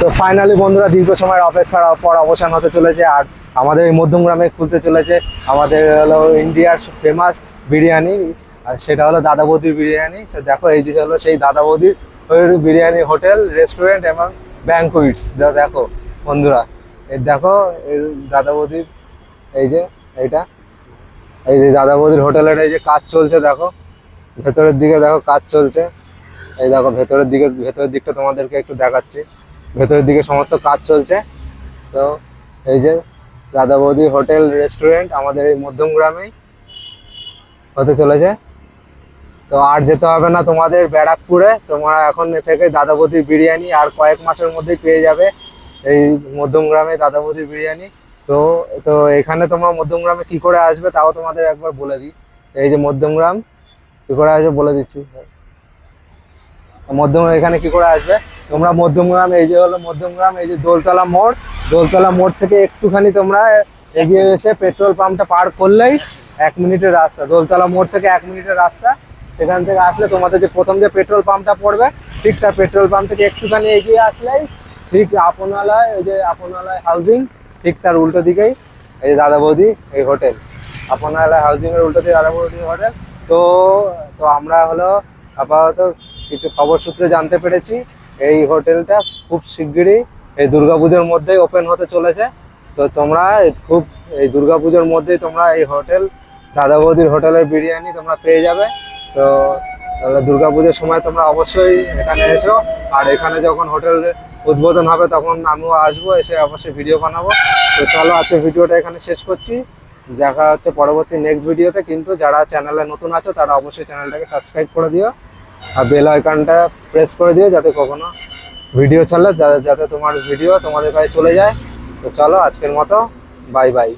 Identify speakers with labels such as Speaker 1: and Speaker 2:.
Speaker 1: তো ফাইনালি বন্ধুরা দীর্ঘ সময়ের অপেক্ষার পর অবসান হতে চলেছে আর আমাদের এই মধ্যমগ্রামে খুলতে চলেছে আমাদের হলো ইন্ডিয়ার ফেমাস বিরিয়ানি, আর সেটা হলো দাদা বৌদির বিরিয়ানি। দেখো, এই যে হলো সেই দাদা বৌদির বিরিয়ানি হোটেল রেস্টুরেন্ট এবং ব্যাংকুইটস দেখো বন্ধুরা দেখো দাদা বৌদির, এই যে এইটা, এই যে দাদা বৌদির হোটেলের এই যে কাজ চলছে, দেখো। ভেতরের দিকে দেখো কাজ চলছে। এই দেখো, ভেতরের দিকে, ভেতরের দিকটা তোমাদেরকে একটু দেখাচ্ছি। ভেতরের দিকে সমস্ত কাজ চলছে। তো এই যে দাদা বৌদি হোটেল, রেস্টুরেন্ট আমাদের এই মধ্যম গ্রামেই হতে চলেছে। তো আর যেতে হবে না তোমাদের ব্যারাকপুরে। তোমরা এখন থেকে দাদা বৌদির বিরিয়ানি আর কয়েক মাসের মধ্যেই পেয়ে যাবে এই মধ্যম গ্রামে দাদা বৌদির বিরিয়ানি। তো তো এখানে তোমরা মধ্যম গ্রামে কি করে আসবে তাও তোমাদের একবার বলে দিই। এই যে মধ্যমগ্রাম কী করে আসবে বলে দিচ্ছি। মধ্যম এখানে কি করে আসবে? তোমরা মধ্যমগ্রাম এই যে হলো মধ্যমগ্রাম এই যে দোলতলা মোড়। দোলতলা মোড় থেকে একটুখানি তোমরা এগিয়ে এসে পেট্রোল পাম্পটা পার করলেই এক মিনিটের রাস্তা। দোলতলা মোড় থেকে এক মিনিটের রাস্তা। সেখান থেকে আসলে তোমাদের যে প্রথম যে পেট্রোল পাম্পটা পড়বে, ঠিক তার পেট্রোল পাম্প থেকে একটুখানি এগিয়ে আসলেই ঠিক আপনালয় এই যে আপনালয় হাউজিং ঠিক তার উল্টো দিকেই এই যে দাদা বৌদি এই হোটেল। আপনালয় হাউজিং এর উল্টো দিকে দাদা বৌদি হোটেল। তো তো আমরা হলো আপাতত কিছু খবর সূত্রে জানতে পেরেছি। এই হোটেলটা খুব শিগগিরই এই দুর্গাপুজোর মধ্যেই ওপেন হতে চলেছে। তো তোমরা খুব এই দুর্গাপুজোর মধ্যেই তোমরা এই হোটেল দাদা বৌদির হোটেলের বিরিয়ানি তোমরা পেয়ে যাবে। তো তাহলে দুর্গাপুজোর সময় তোমরা অবশ্যই এখানে এসো। আর এখানে যখন হোটেল উদ্বোধন হবে তখন আমিও আসব, এসে অবশ্যই ভিডিও বানাবো। তো চলো আজকে ভিডিওটা এখানে শেষ করছি। দেখা হচ্ছে পরবর্তী নেক্সট ভিডিওতে কিন্তু যারা চ্যানেলে নতুন আছো তারা অবশ্যই চ্যানেলটাকে সাবস্ক্রাইব করে দিও। আর বেল আইকনটা প্রেস করে দিও যাতে কখনো ভিডিও ছাড়লে যাতে তোমার ভিডিও তোমাদের কাছে চলে যায়। তো চলো আজকের মতো বাই বাই